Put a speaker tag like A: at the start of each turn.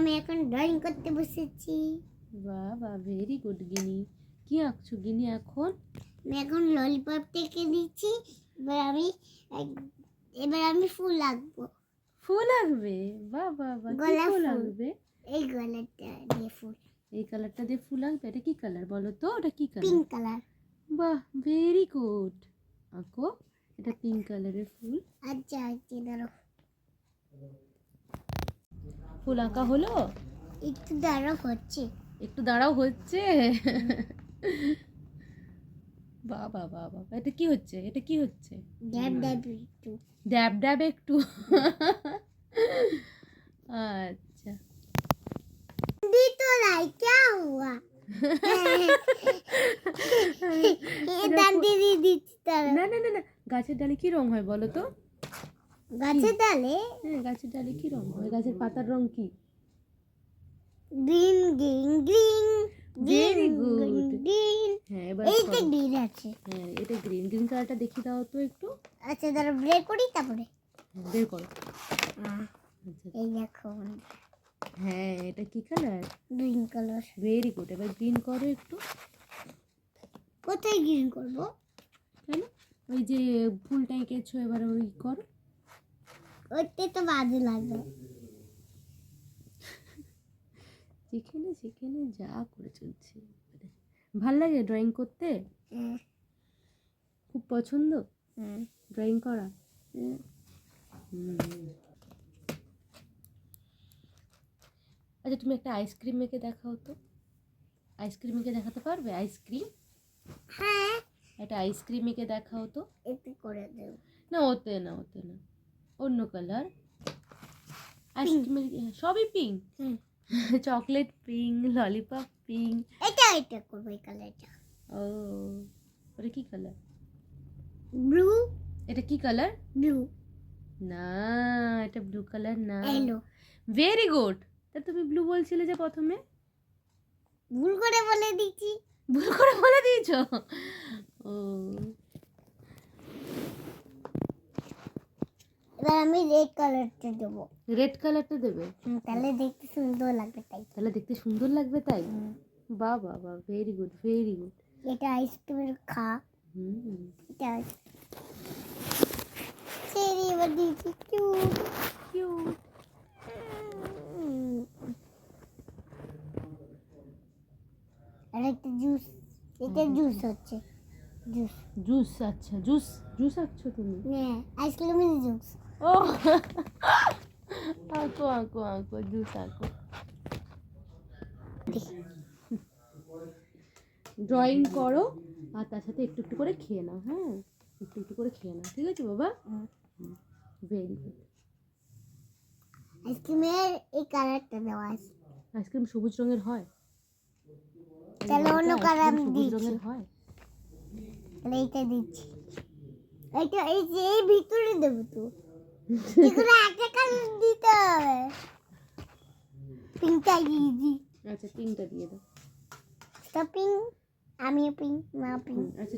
A: আমি এখন ড্রয়িং করতে বসেছি।
B: বাহ বাহ ভেরি গুড গিনি। কি আঁকছো গিনি এখন?
A: আমি এখন ললিপপ থেকে দিচ্ছি এবার আমি এবার আমি ফুল আঁকবো।
B: ফুল আঁকবে? বাহ বাহ বাহ কি
A: গোলাপ
B: ফুল। আঁকবে?
A: এই গলাটা দিয়ে ফুল।
B: এই কালারটা দিয়ে ফুল আঁকবে? এটা কি কালার বলো তো? ওটা কি কালার?
A: পিঙ্ক কালার
B: বাহ ভেরি গুড আঁকো। এটা পিঙ্ক কালারের ফুল।
A: আচ্ছা আচ্ছা দাঁড়ো
B: ফুল আঁকা হলো?
A: একটু দাঁড়াও হচ্ছে।
B: একটু দাঁড়াও হচ্ছে। বাবা বাবা এটা কি হচ্ছে? এটা কি হচ্ছে?
A: ড্যাব ড্যাব একটু।
B: ড্যাব ড্যাব একটু। আচ্ছা।
A: দি তো লাই লাইকা হুয়া?
B: না না না না গাছের ডালে কি রং হয় বলো তো?
A: গাছে ডালে?
B: হ্যাঁ গাছের ডালে কি রং হয় গাছের পাতার রং কি?
A: Green green green
B: Very good.
A: Green.
B: হ্যাঁ এবার
A: এইটা গ্রিন আছে।
B: হ্যাঁ এটা গ্রিন। গ্রিন কালারটা দেখিয়ে দাও তো একটু।
A: আচ্ছা দাঁড়া ব্রেক করি তারপরে?
B: হ্যাঁ, বের করো। আচ্ছা।
A: এই দেখো
B: হ্যাঁ এটা কি colour?
A: Green colour
B: very good এবার গ্রিন করো একটু।
A: কোথায় গ্রিন করব?
B: কেন? ওই যে ফুলটা এঁকেছো এবার ওই করো।
A: ওইতে তো বাজে লাগবে
B: যেখানে সেখানে যা করে চলছে ভালো লাগে ড্রয়িং করতে? খুব পছন্দ? ড্রয়িং করা। আচ্ছা তুমি একটা আইসক্রিম মেখে দেখাও তো। আইসক্রিম মেখে দেখাতে পারবে? আইসক্রিম
A: হ্যাঁ।
B: একটা আইসক্রিম মেখে দেখাও তো।
A: এতে করে দেব।
B: না ওতে না ওতে না। অন্য কালার। আইসক্রিমের সবই পিঙ্ক
A: হুম।
B: চকলেট পিঙ্ক ললিপপ পিঙ্ক
A: এটা এটা করব এই কালারটা।
B: ও ওটা কি কালার?
A: ব্লু
B: এটা কি কালার?
A: ব্লু
B: না এটা ব্লু কালার না।
A: এলো
B: ভেরি গুড তা তুমি ব্লু বলছিলে যে প্রথমে?
A: ভুল করে বলে দিচ্ছি।
B: ভুল করে বলে দিয়েছ? ও
A: এবার আমি রেড কালারটা দেবো।
B: রেড কালারটা দেবে?
A: তাহলে দেখতে সুন্দর লাগবে তাই।
B: তাহলে দেখতে সুন্দর লাগবে তাই। বাহ বাহ বাহ ভেরি গুড ভেরি গুড
A: এটা আইসক্রিমের খা।
B: হুম।
A: এটা চেরি এবার দিয়েছি কিউট
B: কিউট
A: আর একটা জুস এটা জুস হচ্ছে জুস
B: জুস আচ্ছা জুস জুস আঁকছো তুমি?
A: হ্যাঁ আইসক্রিমের জুস
B: ও আঁকো আঁকো আঁকো জুস আঁকো ড্রয়িং করো আর তার সাথে একটু একটু করে খেয়ে নাও হ্যাঁ? একটু একটু করে খেয়ে নাও ঠিক আছে বাবা? ভেরি গুড
A: আইসক্রিমের এই কালারটা দেওয়া আছে।
B: আইসক্রিম সবুজ রঙের হয়।
A: তাহলে অন্য কালার আমি
B: সবুজ রঙের হয়।
A: তাহলে এইটা দিচ্ছি। এইটা এই যে এই ভিতরে দেবো তো। দিতে হবে পিঙ্কটা দিয়ে দিই
B: আচ্ছা পিঙ্কটা দিয়ে দাও
A: তো পিঙ্ক আমিও পিঙ্ক মা পিঙ্ক
B: হুম, আচ্ছা